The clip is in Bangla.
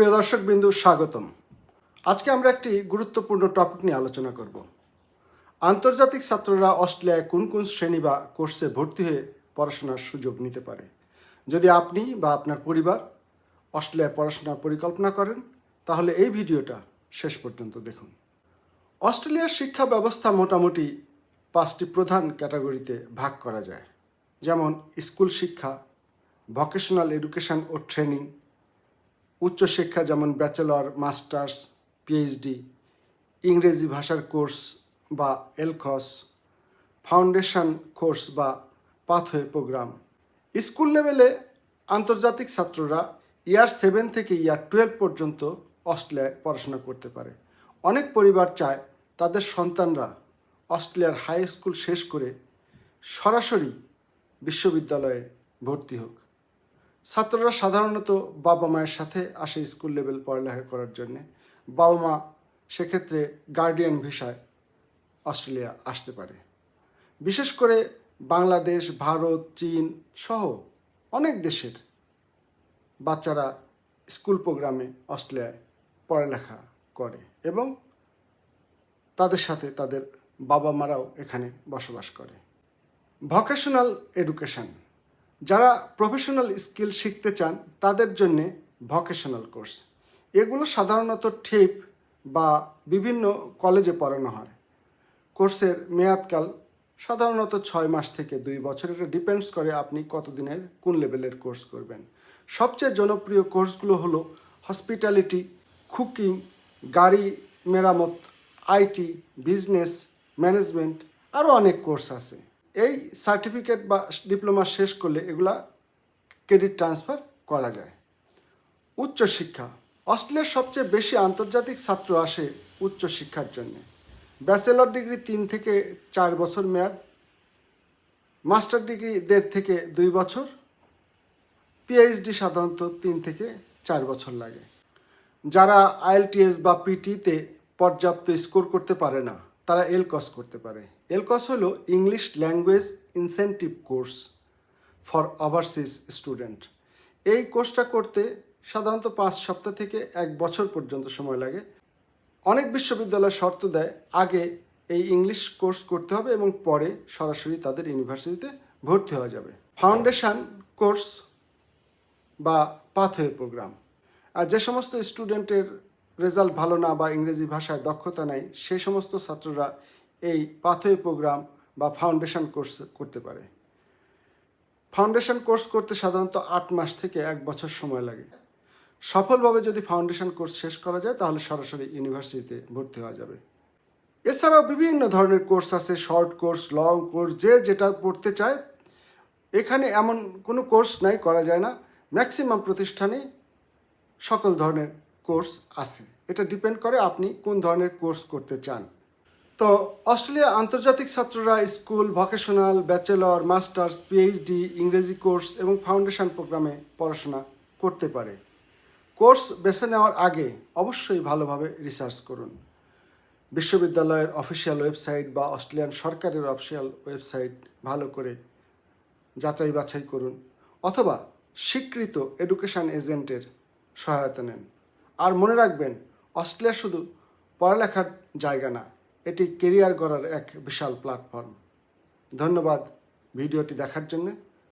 প্রিয় দর্শক বিন্দু স্বাগতম। আজকে আমরা একটি গুরুত্বপূর্ণ টপিক নিয়ে আলোচনা করব। আন্তর্জাতিক ছাত্ররা অস্ট্রেলিয়ায় কোন কোন শ্রেণি বা কোর্সে ভর্তি হয়ে পড়াশোনার সুযোগ নিতে পারে? যদি আপনি বা আপনার পরিবার অস্ট্রেলিয়ায় পড়াশোনার পরিকল্পনা করেন, তাহলে এই ভিডিওটা শেষ পর্যন্ত দেখুন। অস্ট্রেলিয়ার শিক্ষা ব্যবস্থা মোটামুটি পাঁচটি প্রধান ক্যাটাগরিতে ভাগ করা যায়। যেমন স্কুল শিক্ষা, ভকেশনাল এডুকেশন ও ট্রেনিং উচ্চশিক্ষা যেমন ব্যাচেলর, মাস্টার্স পিএইচডি ইংরেজি ভাষার কোর্স বা এলকস ফাউন্ডেশন কোর্স বা পাথওয়ে প্রোগ্রাম। স্কুল লেভেলে আন্তর্জাতিক ছাত্ররা ইয়ার সেভেন থেকে ইয়ার টুয়েলভ পর্যন্ত অস্ট্রেলিয়ায় পড়াশোনা করতে পারে। অনেক পরিবার চায় তাদের সন্তানরা অস্ট্রেলিয়ার হাই স্কুল শেষ করে সরাসরি বিশ্ববিদ্যালয়ে ভর্তি হোক। ছাত্ররা সাধারণত বাবা মায়ের সাথে আসে স্কুল লেভেল পড়ালেখা করার জন্য। বাবা মা সেক্ষেত্রে গার্ডিয়ান ভিসায় অস্ট্রেলিয়া আসতে পারে। বিশেষ করে বাংলাদেশ, ভারত, চীন সহ অনেক দেশের বাচ্চারা স্কুল প্রোগ্রামে অস্ট্রেলিয়ায় পড়ালেখা করে এবং তাদের সাথে তাদের বাবা মারাও এখানে বসবাস করে। ভকেশনাল এডুকেশন যারা প্রফেশনাল স্কিল শিখতে চান, তাদের জন্যে ভকেশনাল কোর্স এগুলো সাধারণত ঠেপ বা বিভিন্ন কলেজে পড়ানো হয়। কোর্সের মেয়াদকাল সাধারণত ছয় মাস থেকে দুই বছর এটা ডিপেন্ডস করে আপনি কতদিনের, কোন লেভেলের কোর্স করবেন। সবচেয়ে জনপ্রিয় কোর্সগুলো হলো হসপিটালিটি কুকিং গাড়ি মেরামত আইটি বিজনেস ম্যানেজমেন্ট আরও অনেক কোর্স আছে। এই সার্টিফিকেট বা ডিপ্লোমা শেষ করলে এগুলা ক্রেডিট ট্রান্সফার করা যায়। উচ্চশিক্ষা। অস্ট্রেলিয়ার সবচেয়ে বেশি আন্তর্জাতিক ছাত্র আসে উচ্চশিক্ষার জন্য। ব্যাচেলর ডিগ্রি তিন থেকে চার বছর মেয়াদ মাস্টার ডিগ্রি দেড় থেকে দুই বছর পিএইচডি সাধারণত তিন থেকে চার বছর লাগে। যারা আইএলটিএস বা পিটিতে পর্যাপ্ত স্কোর করতে পারে না তারা এলকস করতে পারে। এলকস হলো English language incentive course for overseas student এই কোর্সটা করতে সাধারণত পাঁচ সপ্তাহ থেকে এক বছর পর্যন্ত সময় লাগে। অনেক বিশ্ববিদ্যালয় শর্ত দেয়, আগে এই ইংলিশ কোর্স করতে হবে এবং পরে সরাসরি তাদের ইউনিভার্সিটিতে ভর্তি হওয়া যাবে। ফাউন্ডেশন কোর্স বা পাথওয়ে প্রোগ্রাম আর যে সমস্ত স্টুডেন্টের রেজাল্ট ভালো না বা ইংরেজি ভাষায় দক্ষতা নাই সেই সমস্ত ছাত্ররা এই পাথওয়ে প্রোগ্রাম বা ফাউন্ডেশন কোর্স করতে পারে। ফাউন্ডেশন কোর্স করতে সাধারণত আট মাস থেকে এক বছর সময় লাগে। সফলভাবে যদি ফাউন্ডেশন কোর্স শেষ করা যায়, তাহলে সরাসরি ইউনিভার্সিটিতে ভর্তি হওয়া যাবে। এছাড়াও বিভিন্ন ধরনের কোর্স আছে, শর্ট কোর্স, লং কোর্স, যে যেটা পড়তে চায়। এখানে এমন কোনো কোর্স নাই, করা যায় না। ম্যাক্সিমাম প্রতিষ্ঠানে সকল ধরনের কোর্স আছে। এটা ডিপেন্ড করে আপনি কোন ধরনের কোর্স করতে চান। তো অস্ট্রেলিয়া আন্তর্জাতিক ছাত্ররা school, vocational, bachelor, masters PhD ইংরেজি কোর্স এবং ফাউন্ডেশন প্রোগ্রামে পড়াশোনা করতে পারে। কোর্স বেছে নেওয়ার আগে অবশ্যই ভালোভাবে রিসার্চ করুন। বিশ্ববিদ্যালয়ের অফিসিয়াল ওয়েবসাইট বা অস্ট্রেলিয়ান সরকারের অফিসিয়াল ওয়েবসাইট ভালো করে যাচাই বাছাই করুন অথবা স্বীকৃত এডুকেশন এজেন্টের সহায়তা নেন। আর মনে রাখবেন, অস্ট্রেলিয়া শুধু পড়ালেখার জায়গা না, এটি কেরিয়ার গড়ার এক বিশাল প্ল্যাটফর্ম ধন্যবাদ ভিডিওটি দেখার জন্য।